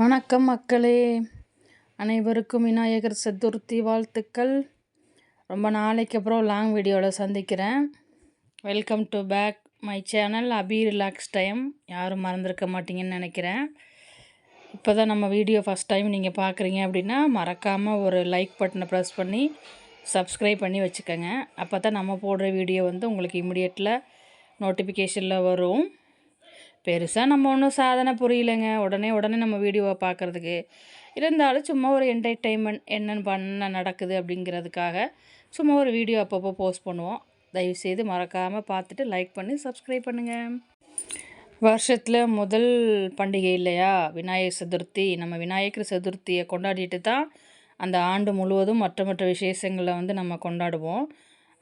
வணக்கம் மக்களே. அனைவருக்கும் விநாயகர் சதுர்த்தி வாழ்த்துக்கள். ரொம்ப நாளைக்கு அப்புறம் லாங் வீடியோவில் சந்திக்கிறேன். Welcome to back my channel Abhi relax time யாரும் மறந்துருக்க மாட்டீங்கன்னு நினைக்கிறேன். இப்போ தான் நம்ம வீடியோ ஃபஸ்ட் டைம் நீங்கள் பார்க்குறீங்க அப்படின்னா மறக்காமல் ஒரு லைக் பட்டனை ப்ரெஸ் பண்ணி சப்ஸ்கிரைப் பண்ணி வச்சுக்கோங்க. அப்போ தான் நம்ம போடுற வீடியோ வந்து உங்களுக்கு இமிடியேட்டில் நோட்டிஃபிகேஷனில் வரும். பெருசாக நம்ம ஒன்றும் சாதனை புரியலைங்க. உடனே உடனே நம்ம வீடியோவை பார்க்குறதுக்கு. இருந்தாலும் சும்மா ஒரு என்டர்டெயின்மெண்ட் என்னென்னு பண்ண நடக்குது அப்படிங்கிறதுக்காக சும்மா ஒரு வீடியோ அப்பப்போ போஸ்ட் பண்ணுவோம். தயவுசெய்து மறக்காமல் பார்த்துட்டு லைக் பண்ணி சப்ஸ்கிரைப் பண்ணுங்கள் வருஷத்தில் முதல் பண்டிகை இல்லையா? விநாயகர் சதுர்த்தி. நம்ம விநாயகர் சதுர்த்தியை கொண்டாடிட்டு தான் அந்த ஆண்டு முழுவதும் மற்ற மற்ற விசேஷங்களை வந்து நம்ம கொண்டாடுவோம்.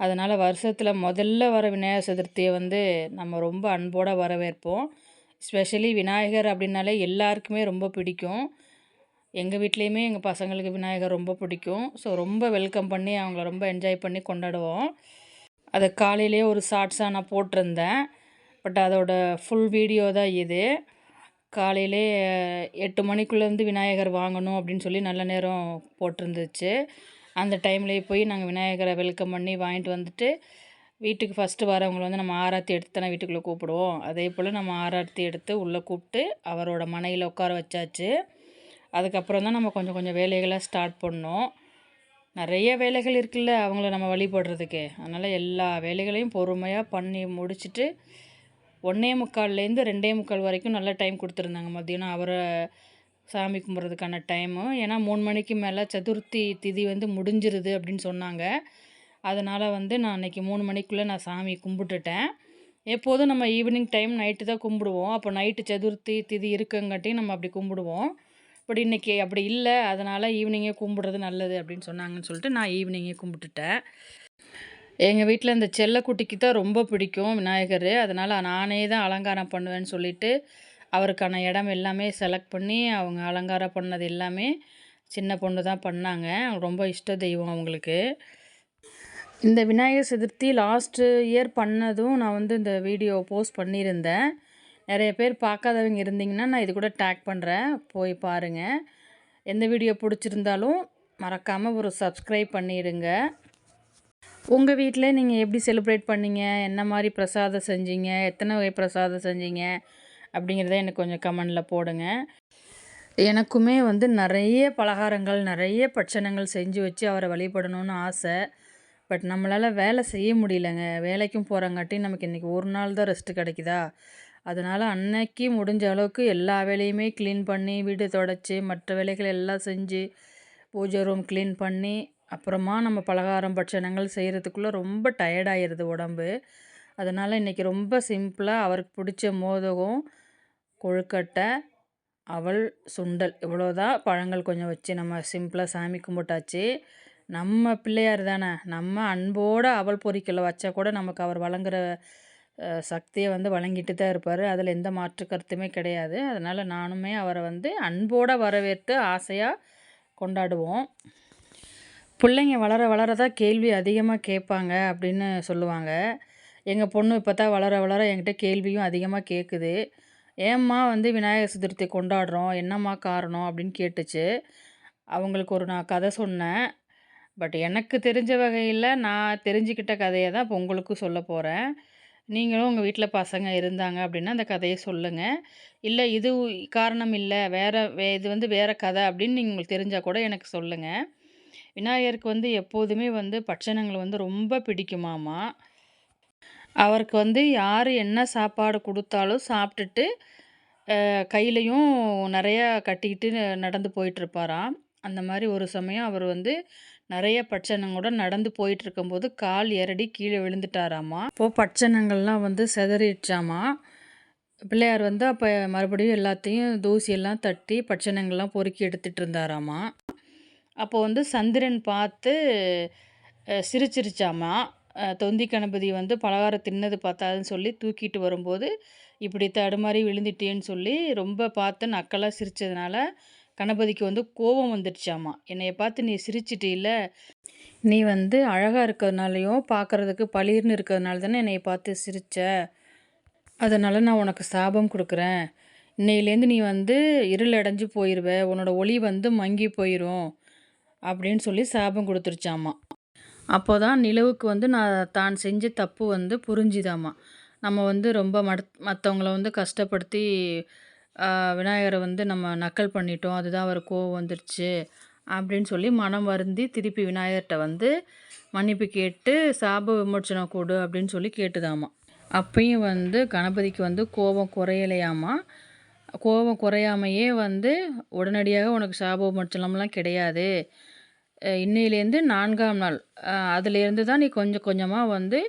அதனால் வருஷத்தில் முதல்ல வர விநாயகர் சதுர்த்தியை வந்து நம்ம ரொம்ப அன்போடு வரவேற்போம். ஸ்பெஷலி விநாயகர் அப்படின்னாலே எல்லாருக்குமே ரொம்ப பிடிக்கும். எங்கள் வீட்லேயுமே எங்கள் பசங்களுக்கு விநாயகர் ரொம்ப பிடிக்கும். ஸோ ரொம்ப வெல்கம் பண்ணி அவங்கள ரொம்ப என்ஜாய் பண்ணி கொண்டாடுவோம். அதை காலையிலேயே ஒரு ஷார்ட்ஸாக நான் போட்டிருந்தேன். பட் அதோட ஃபுல் வீடியோ தான் இது. காலையிலே எட்டு மணிக்குள்ளேருந்து விநாயகர் வாங்கணும் அப்படின்னு சொல்லி நல்ல நேரம் போட்டிருந்துச்சு. அந்த டைம்லேயே போய் நாங்கள் விநாயகரை வெல்கம் பண்ணி வாங்கிட்டு வந்துட்டு வீட்டுக்கு ஃபஸ்ட்டு வரவங்களை வந்து நம்ம ஆராத்தி எடுத்து தானே வீட்டுக்குள்ளே கூப்பிடுவோம். அதே போல் நம்ம ஆராத்தி எடுத்து உள்ளே கூப்பிட்டு அவரோட மனையில் உட்கார வச்சாச்சு. அதுக்கப்புறம் தான் நம்ம கொஞ்சம் கொஞ்சம் வேலைகளை ஸ்டார்ட் பண்ணோம். நிறைய வேலைகள் இருக்குல்ல அவங்கள நம்ம வழிபடுறதுக்கு. அதனால் எல்லா வேலைகளையும் பொறுமையாக பண்ணி முடிச்சுட்டு ஒன்றே முக்கால்லேருந்து ரெண்டே முக்கால் வரைக்கும் நல்ல டைம் கொடுத்துருந்தாங்க. மதியானம் அவரை சாமி கும்பிட்றதுக்கான டைமு ஏன்னா மூணு மணிக்கு மேலே சதுர்த்தி திதி வந்து முடிஞ்சிருது அப்படின்னு சொன்னாங்க. அதனால் வந்து நான் அன்றைக்கி மூணு மணிக்குள்ளே நான் சாமி கும்பிட்டுட்டேன். எப்போதும் நம்ம ஈவினிங் டைம் நைட்டு தான் கும்பிடுவோம். அப்போ நைட்டு சதுர்த்தி திதி இருக்குங்காட்டியும் நம்ம அப்படி கும்பிடுவோம். பட் இன்றைக்கி அப்படி இல்லை. அதனால் ஈவினிங்கே கும்பிட்றது நல்லது அப்படின்னு சொன்னாங்கன்னு சொல்லிட்டு நான் ஈவினிங்கே கும்பிட்டுட்டேன். எங்கள் வீட்டில் இந்த செல்லக்குட்டிக்கு தான் ரொம்ப பிடிக்கும் விநாயகர். அதனால் நானே தான் அலங்காரம் பண்ணுவேன்னு சொல்லிவிட்டு அவருக்கான இடம் எல்லாமே செலக்ட் பண்ணி அவங்க அலங்காரம் பண்ணது எல்லாமே சின்ன பொண்ணு தான் பண்ணாங்க. ரொம்ப இஷ்ட தெய்வம் அவங்களுக்கு. இந்த விநாயகர் சதுர்த்தி லாஸ்ட்டு இயர் பண்ணதும் நான் வந்து இந்த வீடியோ போஸ்ட் பண்ணியிருந்தேன். நிறைய பேர் பார்க்காதவங்க இருந்தீங்கன்னா நான் இது கூட டேக் பண்ணுறேன் போய் பாருங்கள் எந்த வீடியோ பிடிச்சிருந்தாலும் மறக்காமல் ஒரு சப்ஸ்கிரைப் பண்ணிடுங்க. உங்கள் வீட்டில் நீங்கள் எப்படி செலிப்ரேட் பண்ணீங்க? என்ன மாதிரி பிரசாதம் செஞ்சீங்க? எத்தனை வகை பிரசாதம் செஞ்சீங்க? அப்படிங்கிறத எனக்கு கொஞ்சம் கமெண்டில் போடுங்க. எனக்குமே வந்து நிறைய பலகாரங்கள் நிறைய பட்சணங்கள் செஞ்சு வச்சு அவரை வழிபடணும்னு ஆசை. பட் நம்மளால் வேலை செய்ய முடியலங்க. வேலைக்கும் போகிறங்காட்டி நமக்கு இன்றைக்கி ஒரு நாள் தான் ரெஸ்ட்டு கிடைக்குதா? அதனால் அன்னைக்கு முடிஞ்ச அளவுக்கு எல்லா வேலையுமே க்ளீன் பண்ணி வீடு தொடச்சி மற்ற வேலைகள் எல்லாம் செஞ்சு பூஜை ரூம் க்ளீன் பண்ணி அப்புறமா நம்ம பலகாரம் பட்சணங்கள் செய்கிறதுக்குள்ளே ரொம்ப டயர்டாயிருது உடம்பு. அதனால் இன்றைக்கி ரொம்ப சிம்பிளாக அவருக்கு பிடிச்ச மோதகம் கொழுக்கட்டை அவல் சுண்டல். இவ்வளோதான் பழங்கள் கொஞ்சம் வச்சு நம்ம சிம்பிளாக சாமி கும்பிட்டாச்சு. நம்ம பிள்ளையார் தானே. நம்ம அன்போடு அவல் பொறிக்கல வச்சா கூட நமக்கு அவர் வழங்குற சக்தியை வந்து வழங்கிட்டு தான் இருப்பார். அதில் எந்த மாற்று கருத்துமே கிடையாது. அதனால் நானுமே அவரை வந்து அன்போடு வரவேற்று ஆசையாக கொண்டாடுவோம். பிள்ளைங்க வளர வளர தான் கேள்வி அதிகமாக கேட்பாங்க அப்படின்னு சொல்லுவாங்க. எங்கள் பொண்ணு இப்போ தான் வளர வளர என்கிட்ட கேள்வியும் அதிகமாக கேட்குது ஏம்மா வந்து விநாயகர் சதுர்த்தி கொண்டாடுறோம்? என்னம்மா காரணம் அப்படின்னு கேட்டுச்சு. அவங்களுக்கு ஒரு நான் கதை சொன்னேன். பட் எனக்கு தெரிஞ்ச வகையில் நான் தெரிஞ்சுக்கிட்ட கதையை தான் இப்போ உங்களுக்கும் சொல்ல போகிறேன் நீங்களும் உங்கள் வீட்டில் பசங்க இருந்தாங்க அப்படின்னா அந்த கதையை சொல்லுங்கள் இல்லை இது காரணம் இல்லை. வேறு வே இது வந்து வேறு கதை அப்படின்னு நீங்கள் உங்களுக்கு தெரிஞ்சால் கூட எனக்கு சொல்லுங்கள் விநாயகருக்கு வந்து எப்போதுமே வந்து பட்சணங்கள் வந்து ரொம்ப பிடிக்குமாமா? அவருக்கு வந்து யார் என்ன சாப்பாடு கொடுத்தாலும் சாப்பிட்டுட்டு கையிலையும் நிறையா கட்டிக்கிட்டு நடந்து போயிட்டுருப்பாராம் அந்த மாதிரி ஒரு சமயம் அவர் வந்து நிறைய பட்சணங்களோட நடந்து போயிட்டு இருக்கும்போது கால் எரடி கீழே விழுந்துட்டாராமா. இப்போது பட்சணங்கள்லாம் வந்து செதறிடுச்சாமா. பிள்ளையார் வந்து அப்போ மறுபடியும் எல்லாத்தையும் தூசியெல்லாம் தட்டி பட்சணங்கள்லாம் பொறுக்கி எடுத்துகிட்டு இருந்தாராமா. அப்போ வந்து சந்திரன் பார்த்து சிரிச்சிருச்சாமா. தொந்தி கணபதி வந்து பலகாரம் தின்னது பார்த்தாதுன்னு சொல்லி தூக்கிட்டு வரும்போது இப்படி தடுமாறி விழுந்துட்டேன்னு சொல்லி ரொம்ப பார்த்து நக்கலாக சிரித்ததுனால கணபதிக்கு வந்து கோபம் வந்துடுச்சாமா? என்னைய பார்த்து நீ சிரிச்சிட்டில்ல? நீ வந்து அழகாக இருக்கிறதுனாலையும் பார்க்குறதுக்கு பளிர்னு இருக்கிறதுனால தானே என்னை பார்த்து சிரித்த அதனால் நான் உனக்கு சாபம் கொடுக்குறேன். இன்னையிலேருந்து நீ வந்து இருள் அடைஞ்சு போயிடுவ உன்னோட ஒளி வந்து மங்கி போயிடும் அப்படின்னு சொல்லி சாபம் கொடுத்துருச்சாமா? அப்போ தான் நிலவுக்கு வந்து நான் தான் செஞ்ச தப்பு வந்து புரிஞ்சுதாம்மா நம்ம வந்து ரொம்ப மட் மற்றவங்கள வந்து கஷ்டப்படுத்தி விநாயகரை வந்து நம்ம நக்கல் பண்ணிட்டோம் அதுதான் அவர் கோவம் வந்துருச்சு அப்படின்னு சொல்லி மனம் வருந்தி திருப்பி விநாயகர்கிட்ட வந்து மன்னிப்பு கேட்டு சாப விமோச்சனம் கொடு அப்படின்னு சொல்லி கேட்டுதாம்மா அப்பயும் வந்து கணபதிக்கு வந்து கோபம் குறையலையாமா. கோபம் குறையாமையே வந்து உடனடியாக உனக்கு சாப விமோச்சனம்லாம் கிடையாது. இன்னையிலேருந்து நான்காம் நாள். அதுலேருந்து தான் நீ கொஞ்சம் கொஞ்சமாக வந்து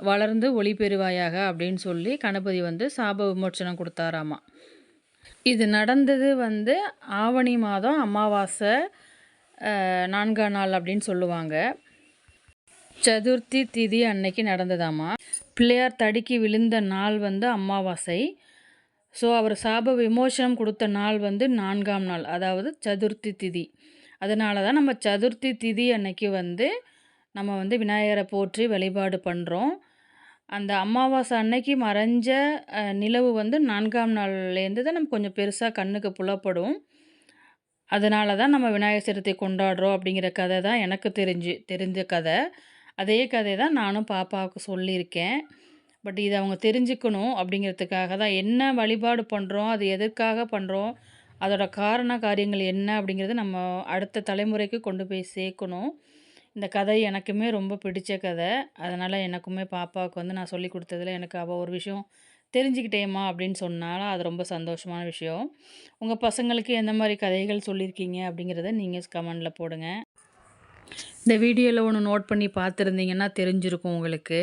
வளர்ந்து ஒளி பெறுவாயாக அப்படின்னு சொல்லி கணபதி வந்து சாப விமோச்சனம் கொடுத்தாராமா. இது நடந்தது வந்து ஆவணி மாதம் அமாவாசை நான்காம் நாள் அப்படின்னு சொல்லுவாங்க. சதுர்த்தி திதி அன்னைக்கு நடந்ததாமா பிள்ளையார் தடுக்கி விழுந்த நாள் வந்து அமாவாசை. ஸோ அவர் சாப விமோசனம் கொடுத்த நாள் வந்து நான்காம் நாள் அதாவது சதுர்த்தி திதி. அதனால தான் நம்ம சதுர்த்தி திதி அன்னைக்கு வந்து நம்ம வந்து விநாயகரை போற்றி வழிபாடு பண்ணுறோம் அந்த அமாவாசை அன்னைக்கு மறைஞ்ச நிலவு வந்து நான்காம் நாள்லேருந்து தான் நம்ம கொஞ்சம் பெருசாக கண்ணுக்கு புலப்படும். அதனால தான் நம்ம விநாயகர் சதுர்த்தி கொண்டாடுறோம் அப்படிங்கிற கதை தான் எனக்கு தெரிஞ்சு தெரிஞ்ச கதை. அதே கதை தான் நானும் பாப்பாவுக்கு சொல்லியிருக்கேன். பட் இதை அவங்க தெரிஞ்சுக்கணும் அப்படிங்கிறதுக்காக தான் என்ன வழிபாடு பண்ணுறோம் அது எதற்காக பண்ணுறோம் அதோட காரண காரியங்கள் என்ன அப்படிங்கிறத நம்ம அடுத்த தலைமுறைக்கு கொண்டு போய் சேர்க்கணும். இந்த கதை எனக்குமே ரொம்ப பிடிச்ச கதை. அதனால் எனக்குமே பாப்பாவுக்கு வந்து நான் சொல்லி கொடுத்ததுல எனக்கு அவள் ஒரு விஷயம் தெரிஞ்சுக்கிட்டேம்மா அப்படின்னு சொன்னாலும் அது ரொம்ப சந்தோஷமான விஷயம். உங்கள் பசங்களுக்கு எந்த மாதிரி கதைகள் சொல்லியிருக்கீங்க அப்படிங்கிறத நீங்கள் கமெண்டில் போடுங்க. இந்த வீடியோவில் ஒன்று நோட் பண்ணி பார்த்துருந்தீங்கன்னா தெரிஞ்சிருக்கும் உங்களுக்கு.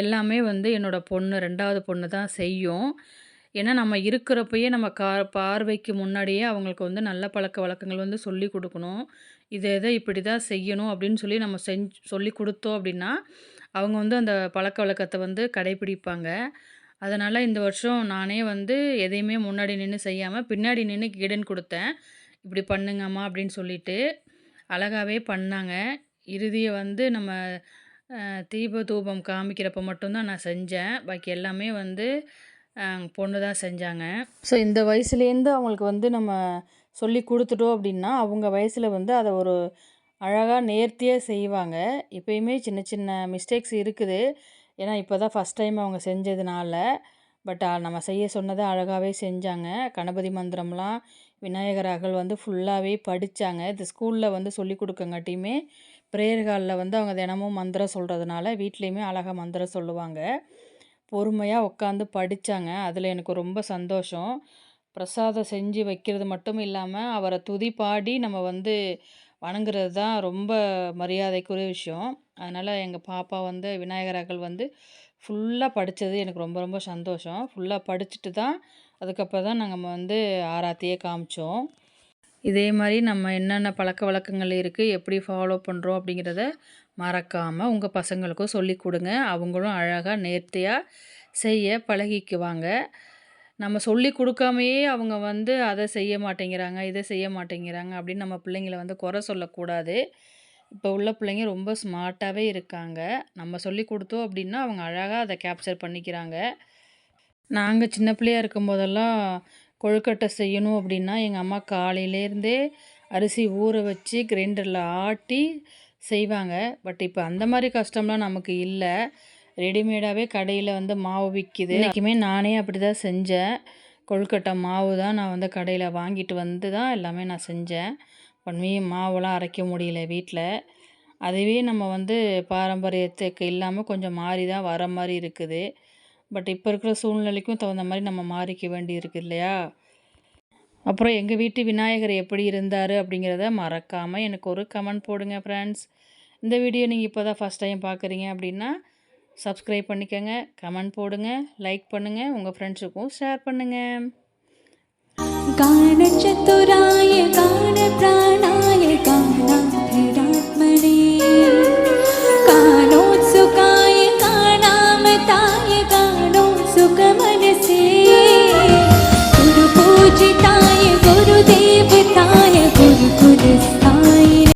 எல்லாமே வந்து என்னோடய பொண்ணு ரெண்டாவது பொண்ணு தான் செய்யும். ஏன்னா நம்ம இருக்கிறப்பயே நம்ம கா பார்வைக்கு முன்னாடியே அவங்களுக்கு வந்து நல்ல பழக்க வழக்கங்கள் வந்து சொல்லி கொடுக்கணும். இதை இதை இப்படி தான் செய்யணும் அப்படின்னு சொல்லி நம்ம செஞ்சு சொல்லி கொடுத்தோம் அப்படின்னா அவங்க வந்து அந்த பழக்க வழக்கத்தை வந்து கடைப்பிடிப்பாங்க. அதனால் இந்த வருஷம் நானே வந்து எதையுமே முன்னாடி நின்று செய்யாமல் பின்னாடி நின்று கைடன் கொடுத்தேன். இப்படி பண்ணுங்கம்மா அப்படின்னு சொல்லிட்டு அழகாகவே பண்ணாங்க. இறுதியை வந்து நம்ம தீப தூபம் காமிக்கிறப்ப மட்டும்தான் நான் செஞ்சேன். பாக்கி எல்லாமே வந்து பொண்ணு தான் செஞ்சாங்க. ஸோ இந்த வயசுலேருந்து அவங்களுக்கு வந்து நம்ம சொல்லி கொடுத்துட்டோம் அப்படின்னா அவங்க வயசில் வந்து அதை ஒரு அழகாக நேர்த்தியாக செய்வாங்க. எப்பயுமே சின்ன சின்ன மிஸ்டேக்ஸ் இருக்குது. ஏன்னா இப்போ தான் ஃபஸ்ட் டைம் அவங்க செஞ்சதுனால. பட் நம்ம செய்ய சொன்னதை அழகாகவே செஞ்சாங்க. கணபதி மந்திரம்லாம் விநாயகர் அகல் வந்து ஃபுல்லாகவே படித்தாங்க இது ஸ்கூலில் வந்து சொல்லி கொடுக்கங்காட்டியுமே ப்ரேயர் ஹாலில் வந்து அவங்க தினமும் மந்திரம் சொல்கிறதுனால வீட்லேயுமே அழகாக மந்திரம் சொல்லுவாங்க. பொறுமையாக உட்காந்து படித்தாங்க அதில் எனக்கு ரொம்ப சந்தோஷம். பிரசாதம் செஞ்சு வைக்கிறது மட்டும் இல்லாமல் அவரை துதி பாடி நம்ம வந்து வணங்குறது தான் ரொம்ப மரியாதைக்குரிய விஷயம். அதனால் எங்கள் பாப்பா வந்து விநாயகராக்கள் வந்து ஃபுல்லாக படித்தது எனக்கு ரொம்ப ரொம்ப சந்தோஷம். ஃபுல்லாக படிச்சுட்டு தான் அதுக்கப்புறம் தான் நாங்கள் வந்து ஆராத்தியே காமிச்சோம். இதே மாதிரி நம்ம என்னென்ன பழக்க வழக்கங்கள் இருக்குது எப்படி ஃபாலோ பண்ணுறோம் அப்படிங்கிறத மறக்காமல் உங்கள் பசங்களுக்கும் சொல்லி கொடுங்க. அவங்களும் அழகாக நேர்த்தியாக செய்ய பழகிக்குவாங்க. நம்ம சொல்லி கொடுக்காமையே அவங்க வந்து அதை செய்ய மாட்டேங்கிறாங்க இதை செய்ய மாட்டேங்கிறாங்க அப்படின்னு நம்ம பிள்ளைங்கள வந்து குறை சொல்லக்கூடாது. இப்போ உள்ள பிள்ளைங்க ரொம்ப ஸ்மார்ட்டாகவே இருக்காங்க. நம்ம சொல்லி கொடுத்தோம் அப்படின்னா அவங்க அழகாக அதை கேப்சர் பண்ணிக்கிறாங்க. நாங்கள் சின்ன பிள்ளையா இருக்கும்போதெல்லாம் கொழுக்கட்டை செய்யணும் அப்படின்னா எங்கள் அம்மா காலையிலேருந்தே அரிசி ஊற வச்சு கிரைண்டரில் ஆட்டி செய்வாங்க. பட் இப்போ அந்த மாதிரி கஷ்டம்லாம் நமக்கு இல்லை. ரெடிமேடாகவே கடையில் வந்து மாவு விற்கிது இன்றைக்குமே நானே அப்படி தான் செஞ்சேன். கொழுக்கட்டை மாவு தான் நான் வந்து கடையில் வாங்கிட்டு வந்து தான் எல்லாமே நான் செஞ்சேன். உண்மையே மாவுலாம் அரைக்க முடியல வீட்டில் அதுவே நம்ம வந்து பாரம்பரியத்துக்கு இல்லாமல் கொஞ்சம் மாறி தான் வர மாதிரி இருக்குது. பட் இப்போ இருக்கிற சூழ்நிலைக்கும் தகுந்த மாதிரி நம்ம மாறிக்க வேண்டி இருக்குது இல்லையா? அப்புறம் எங்கள் வீட்டு விநாயகர் எப்படி இருந்தார் அப்படிங்கிறத மறக்காமல் எனக்கு ஒரு கமெண்ட் போடுங்க ஃப்ரெண்ட்ஸ் இந்த வீடியோ நீங்கள் இப்போ தான் ஃபஸ்ட் டைம் பார்க்குறீங்க அப்படின்னா சப்ஸ்கிரைப் பண்ணிக்கோங்க கமெண்ட் போடுங்க லைக் பண்ணுங்கள் உங்கள் ஃப்ரெண்ட்ஸுக்கும் ஷேர் பண்ணுங்கள்